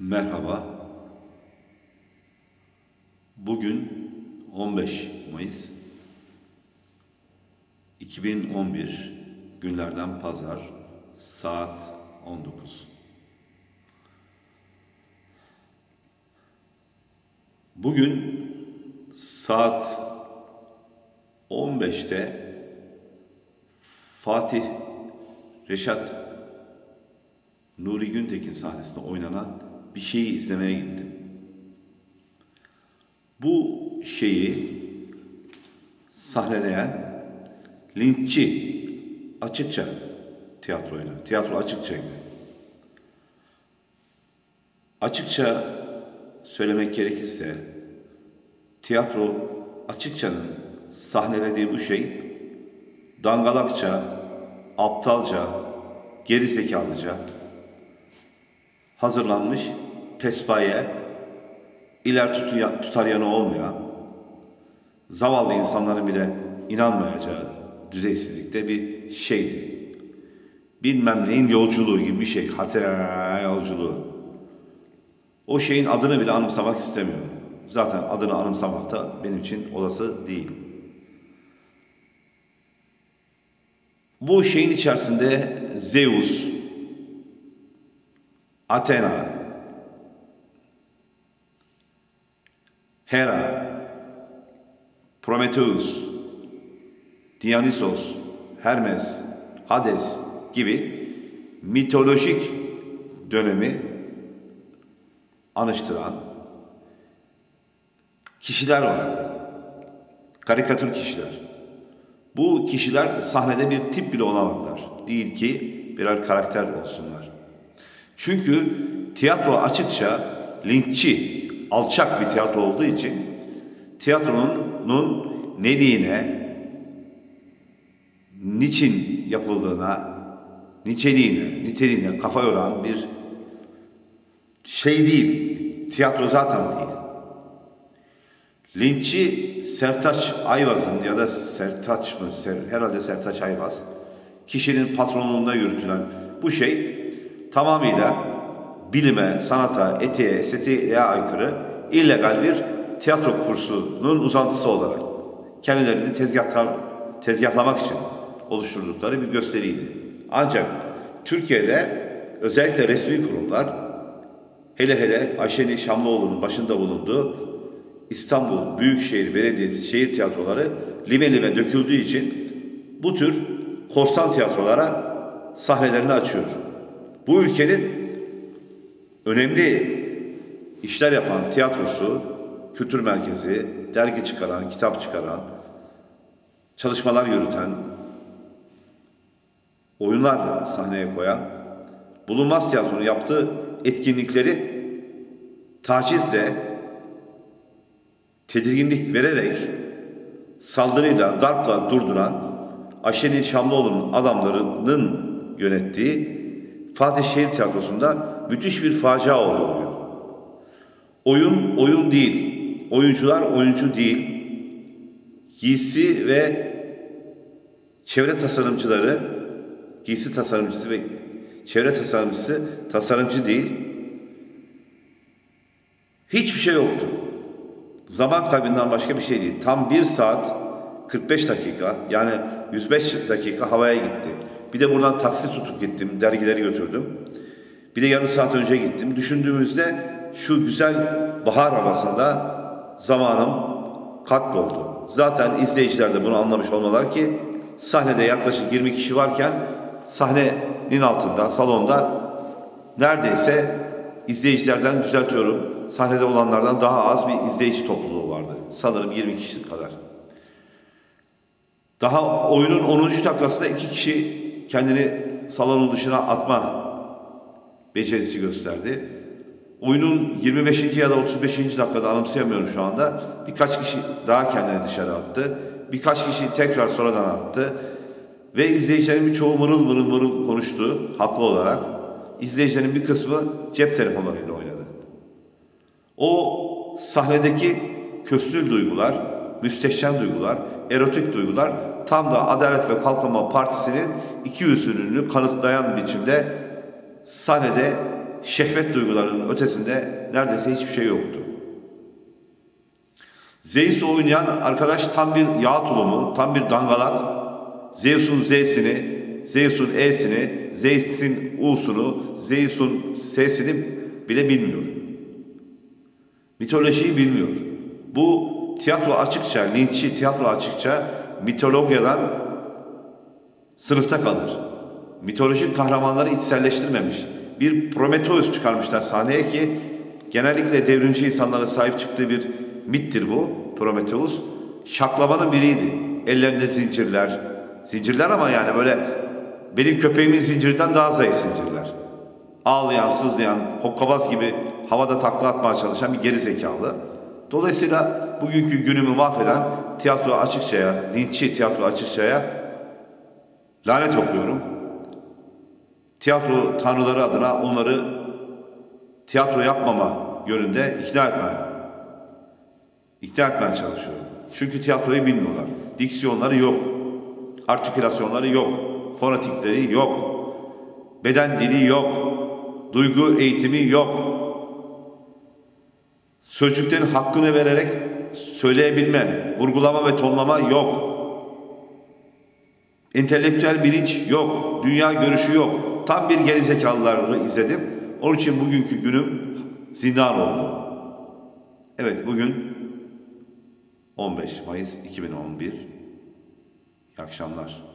Merhaba. Bugün 15 Mayıs 2011 günlerden pazar saat 19. Bugün saat 15'te Fatih Reşat Nuri Güntekin sahnesinde oynanan bir şeyi izlemeye gittim. Bu şeyi sahneleyen linççi açıkça tiyatroyla. Tiyatro açıkçaydı. Açıkça söylemek gerekirse tiyatro açıkçanın sahnelediği bu şey dangalakça, aptalca, geri zekalıca hazırlanmış pespaye, iler tutuya, tutar yanı olmayan, zavallı insanların bile inanmayacağı düzeysizlikte bir şeydi. Bilmem neyin yolculuğu gibi bir şey, hatera yolculuğu. O şeyin adını bile anımsamak istemiyorum. Zaten adını anımsamak da benim için olası değil. Bu şeyin içerisinde Zeus, Athena, Hera, Prometheus, Dionysos, Hermes, Hades gibi mitolojik dönemi anıştıran kişiler vardı. Karikatür kişiler. Bu kişiler sahnede bir tip bile olamadılar. Değil ki birer karakter olsunlar. Çünkü tiyatro açıkça linççi, alçak bir tiyatro olduğu için tiyatronun neliğine, niçin yapıldığına, niçeliğine, niteliğine kafa yoran bir şey değil. Tiyatro zaten değil. Linççi Sertaç Ayvaz'ın ya da Sertaç mı? Herhalde Sertaç Ayvaz kişinin patronluğunda yürütülen bu şey tamamıyla bilime, sanata, etiğe, estetiğe aykırı illegal bir tiyatro kursunun uzantısı olarak kendilerini tezgahlar, tezgahlamak için oluşturdukları bir gösteriydi. Ancak Türkiye'de özellikle resmi kurumlar hele hele Ayşeni Şamlıoğlu'nun başında bulunduğu İstanbul Büyükşehir Belediyesi şehir tiyatroları lime lime döküldüğü için bu tür korsan tiyatrolara sahnelerini açıyor. Bu ülkenin önemli işler yapan tiyatrosu, kültür merkezi, dergi çıkaran, kitap çıkaran, çalışmalar yürüten, oyunlar sahneye koyan, bulunmaz tiyatronun yaptığı etkinlikleri tacizle, tedirginlik vererek, saldırıyla, darpla durduran Ayşe'nin Şamlıoğlu'nun adamlarının yönettiği Fatih Şehir Tiyatrosu'nda müthiş bir facia oluyor bugün. Oyun, oyun değil. Oyuncular oyuncu değil. Giysi ve çevre tasarımcıları, giysi tasarımcısı ve çevre tasarımcısı tasarımcı değil. Hiçbir şey yoktu. Zaman kaybından başka bir şey değil. Tam bir saat 45 dakika yani 105 dakika havaya gitti. Bir de buradan taksi tutup gittim, dergileri götürdüm. Bir de yarım saat önce gittim. Düşündüğümüzde şu güzel bahar havasında zamanım katboldu. Zaten izleyiciler de bunu anlamış olmalar ki sahnede yaklaşık 20 kişi varken sahnenin altında, salonda neredeyse izleyicilerden düzeltiyorum. Sahnede olanlardan daha az bir izleyici topluluğu vardı. Sanırım 20 kişi kadar. Daha oyunun 10. dakikasında iki kişi kendini salonun dışına atma becerisi gösterdi. Oyunun 25. ya da 35. dakikada anımsayamıyorum şu anda. Birkaç kişi daha kendini dışarı attı. Birkaç kişi tekrar sonradan attı. Ve izleyicilerin bir çoğu mırıl mırıl mırıl konuştu haklı olarak. İzleyicilerin bir kısmı cep telefonlarıyla oynadı. O sahnedeki köstül duygular, müstehcen duygular, erotik duygular tam da Adalet ve Kalkınma Partisi'nin iki yüzlülüğünü kanıtlayan biçimde sahnede şehvet duygularının ötesinde neredeyse hiçbir şey yoktu. Zeus'u oynayan arkadaş tam bir yağ tulumu, tam bir dangalak. Zeus'un Z'sini, Zeus'un E'sini, Zeus'un U'sunu, Zeus'un S'sini bile bilmiyor. Mitolojiyi bilmiyor. Bu tiyatro açıkça, linççi tiyatro açıkça mitologyadan sınıfta kalır. Mitolojik kahramanları içselleştirmemiş. Bir Prometheus çıkarmışlar sahneye ki genellikle devrimci insanlara sahip çıktığı bir mittir bu Prometheus. Şaklamanın biriydi. Ellerinde zincirler. Zincirler ama yani böyle benim köpeğimin zincirinden daha zayıf zincirler. Ağlayan, sızlayan, hokkabaz gibi havada takla atmaya çalışan bir geri zekalı. Dolayısıyla bugünkü günümü mahveden tiyatro açıkçaya, linççi tiyatro açıkçaya lanet okuyorum. Tiyatro tanrıları adına onları tiyatro yapmama yönünde ikna etmeye, ikna etmeye çalışıyorum. Çünkü tiyatroyu bilmiyorlar. Diksiyonları yok. Artikülasyonları yok. Fonetikleri yok. Beden dili yok. Duygu eğitimi yok. Sözcüklerin hakkını vererek söyleyebilme, vurgulama ve tonlama yok. Entelektüel bilinç yok, dünya görüşü yok. Tam bir gerizekalıları izledim. Onun için bugünkü günüm zindan oldu. Evet bugün 15 Mayıs 2011. İyi akşamlar.